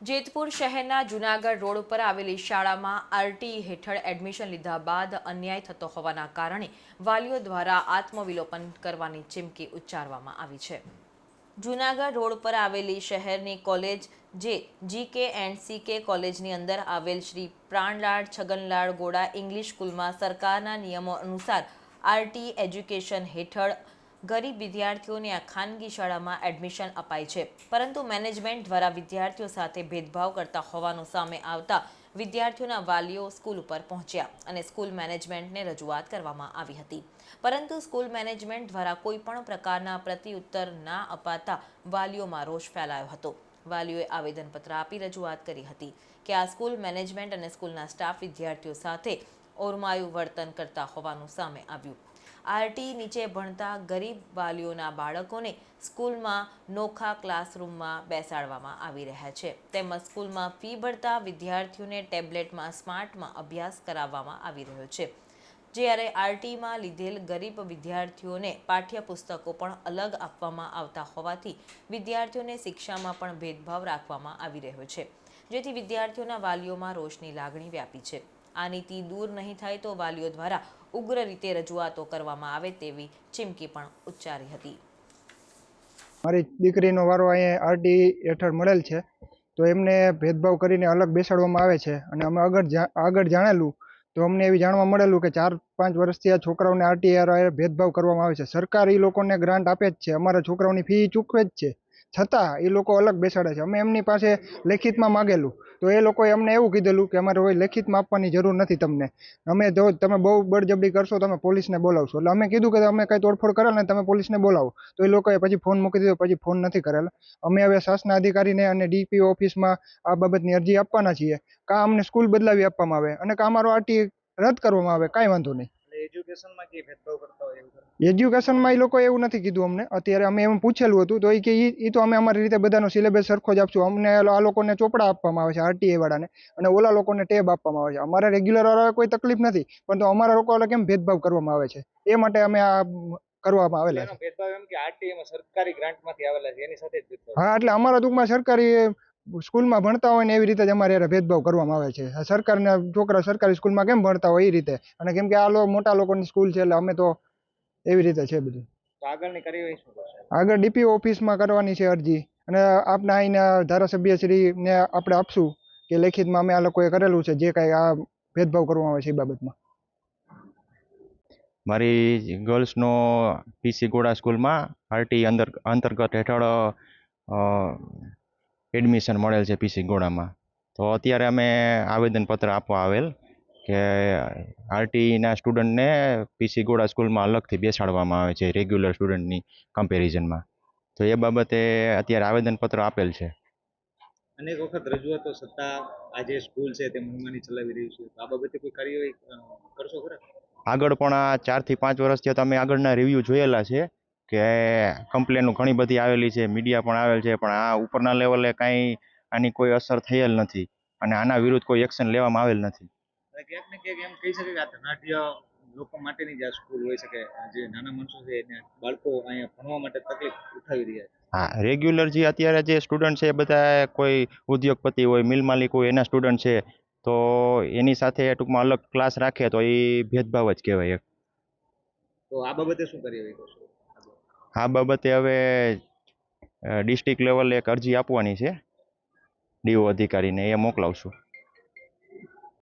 જેતપુર શહેરના જુનાગઢ રોડ ઉપર આવેલી શાળામાં આરટી હેઠળ એડમિશન લીધા બાદ અન્યાય થતો હોવાના કારણે વાલીઓ દ્વારા આત્મવિલોપન કરવાની ચીમકી ઉચ્ચારવામાં આવી છે. જુનાગઢ રોડ પર આવેલી શહેરની કોલેજ જે જીકે એન્ડ સીકે કોલેજની અંદર આવેલ શ્રી પ્રાણલાળ છગનલાળ ગોડા ઇંગ્લિશ સ્કૂલમાં સરકારના નિયમો અનુસાર આરટી એજ્યુકેશન હેઠળ ગરીબ વિદ્યાર્થીઓને આ ખાનગી શાળામાં એડમિશન અપાય છે. પરંતુ મેનેજમેન્ટ દ્વારા વિદ્યાર્થીઓ સાથે ભેદભાવ કરતા હોવાનું સામે આવતા વિદ્યાર્થીઓના વાલીઓ સ્કૂલ ઉપર પહોંચ્યા અને સ્કૂલ મેનેજમેન્ટને રજૂઆત કરવામાં આવી હતી. પરંતુ સ્કૂલ મેનેજમેન્ટ દ્વારા કોઈ પણ પ્રકારના પ્રતિઉત્તર ના અપાતા વાલીઓમાં રોષ ફેલાયો હતો. વાલીઓએ આવેદનપત્ર આપી રજૂઆત કરી હતી કે આ સ્કૂલ મેનેજમેન્ટ અને સ્કૂલના સ્ટાફ વિદ્યાર્થીઓ સાથે ઓરમાયું વર્તન કરતા હોવાનું સામે આવ્યું. આરટી નીચે ભણતા ગરીબ વાલીઓના બાળકોને સ્કૂલમાં નોખા ક્લાસરૂમમાં બેસાડવામાં આવી રહ્યા છે. તેમજ સ્કૂલમાં ફી ભરતા વિદ્યાર્થીઓને ટેબ્લેટમાં, સ્માર્ટમાં અભ્યાસ કરાવવામાં આવી રહ્યો છે. જ્યારે આરટીમાં લીધેલ ગરીબ વિદ્યાર્થીઓને પાઠ્યપુસ્તકો પણ અલગ આપવામાં આવતા હોવાથી વિદ્યાર્થીઓને શિક્ષામાં પણ ભેદભાવ રાખવામાં આવી રહ્યો છે. જેથી વિદ્યાર્થીઓના વાલીઓમાં રોષની લાગણી વ્યાપી છે. આ નીતિ દૂર નહીં થાય તો વાલીઓ દ્વારા ઉગ્ર રીતે રજૂઆતો કરવામાં આવે તેવી ચીમકી પણ ઉચ્ચારી હતી. મારી દીકરીનો વારો અહીંયા આરટી હેઠળ મળેલ છે, તો એમને ભેદભાવ કરીને અલગ બેસાડવામાં આવે છે. અને અમે આગળ આગળ જાણેલું, તો અમને એવી જાણવા મળેલું કે ચાર, પાંચ વર્ષથી આ છોકરાઓને આરટી હારે ભેદભાવ કરવામાં આવે છે. સરકાર એ લોકોને ગ્રાન્ટ આપે જ છે. અમારા છોકરાઓની ફી ચૂકવે જ છે. છતાં એ લોકો અલગ બેસાડે છે. અમે એમની પાસે લેખિતમાં માગેલું. તો એ લોકોએ અમને એવું કીધેલું કે અમારે હવે લેખિતમાં આપવાની જરૂર નથી તમને. અમે જો તમે બહુ બળજબરી કરશો તમે પોલીસને બોલાવશો. એટલે અમે કીધું કે અમે કંઈ તોડફોડ કરેલ ને તમે પોલીસને બોલાવો. તો એ લોકોએ પછી ફોન મૂકી દીધો, પછી ફોન નથી કરેલ. અમે હવે શાસના અધિકારીને અને ડીપી ઓફિસમાં આ બાબતની અરજી આપવાના છીએ. કાં અમને સ્કૂલ બદલાવી આપવામાં આવે અને કાં અમારો આરટી રદ કરવામાં આવે, કાંઈ વાંધો નહીં. એજ્યુકેશનમાં કે ભેદભાવ કરતા હોય એવું એજ્યુકેશનમાં એ લોકો એવું નથી કીધું અમને. અત્યારે અમે એમ પૂછેલું હતું તો એ કે એ તો અમે અમારી રીતે બધાનો સિલેબસ સરખો જ આપશું. અમને આ લોકોને ચોપડા આપવામાં આવે છે આરટીએ વાળાને અને ઓલા લોકોને ટેબ આપવામાં આવે છે. અમારા રેગ્યુલર વાળા કોઈ તકલીફ નથી પણ તો અમારા લોકો કેમ ભેદભાવ કરવામાં આવે છે? એ માટે અમે આ કરવામાં આવેલા છે. ભેદભાવ એમ કે RTE સરકારી ગ્રાન્ટમાંથી આવેલા છે એની સાથે હા એટલે અમારા ટૂંકમાં સરકારી સ્કૂલમાં ભણતા હોય ને એવી રીતે જ અમારે હારે ભેદભાવ કરવામાં આવે છે. આ સરકારના છોકરા સરકારી સ્કૂલમાં કેમ ભણતા હોય એ રીતે? અને કેમ કે આ લોકો મોટા લોકોની સ્કૂલ છે એટલે અમે તો એવી રીતે છે બધું. આગળ ડીપીઓ ઓફિસમાં કરવાની છે અરજી. અને આપના અહીંના ધારાસભ્યશ્રીને આપણે આપશું કે લેખિતમાં અમે આ લોકોએ કરેલું છે જે કાંઈ આ ભેદભાવ કરવામાં આવે છે એ બાબતમાં. મારી ગર્લ્સનો પીસી ગોડા સ્કૂલમાં આરટી અંદર અંતર્ગત હેઠળ એડમિશન મળેલ છે પીસી ગોડામાં. તો અત્યારે અમે આવેદનપત્ર આપવા આવેલ કે આરટીના સ્ટુડન્ટને પીસી ગોડા સ્કૂલમાં અલગથી બેસાડવામાં આવે છે રેગ્યુલર સ્ટુડન્ટની કમ્પેરિઝનમાં તો એ બાબતે અત્યારે આવેદનપત્ર આપેલ છે. અનેક વખત રજૂઆતો સત્તા આ જે સ્કૂલ છે તે મનમાની ચલાવી રહી છે. આ બાબતે કોઈ કાર્યવાહી કરશો ખરા? આગળ પણ આ ચારથી પાંચ વર્ષથી તમે આગળના રિવ્યૂ જોયેલા છે. કે કમ્પ્લેનો ઘણી બધી આવેલી છે મીડિયા પણ આવેલ છે પણ આ ઉપરના લેવલે કાંઈ આની કોઈ અસર થયેલ નથી અને આના વિરુદ્ધ કોઈ એક્શન લેવામાં આવેલ નથી. ક્યાંક ને ક્યાંક એમ કહી શકે કે આ ધનાઢ્ય લોકો માટેની જ આ સ્કૂલ હોય શકે જે નાના માણસો છે એને બાળકો અહીંયા ભણવા માટે તકલીફ ઉઠાવી રહ્યા છે. હા રેગ્યુલર જે અત્યારે જે સ્ટુડન્ટ છે એ બધા કોઈ ઉદ્યોગપતિ હોય મિલ માલિક હોય એના સ્ટુડન્ટ છે તો એની સાથે ટૂંકમાં અલગ ક્લાસ રાખે તો એ ભેદભાવ જ કહેવાય એક તો આ બાબતે શું કાર્યવાહી કરશો? આ બાબતે હવે ડિસ્ટ્રિક્ટ લેવલે એક અરજી આપવાની છે. ડીઓ અધિકારીને એ મોકલાવશું.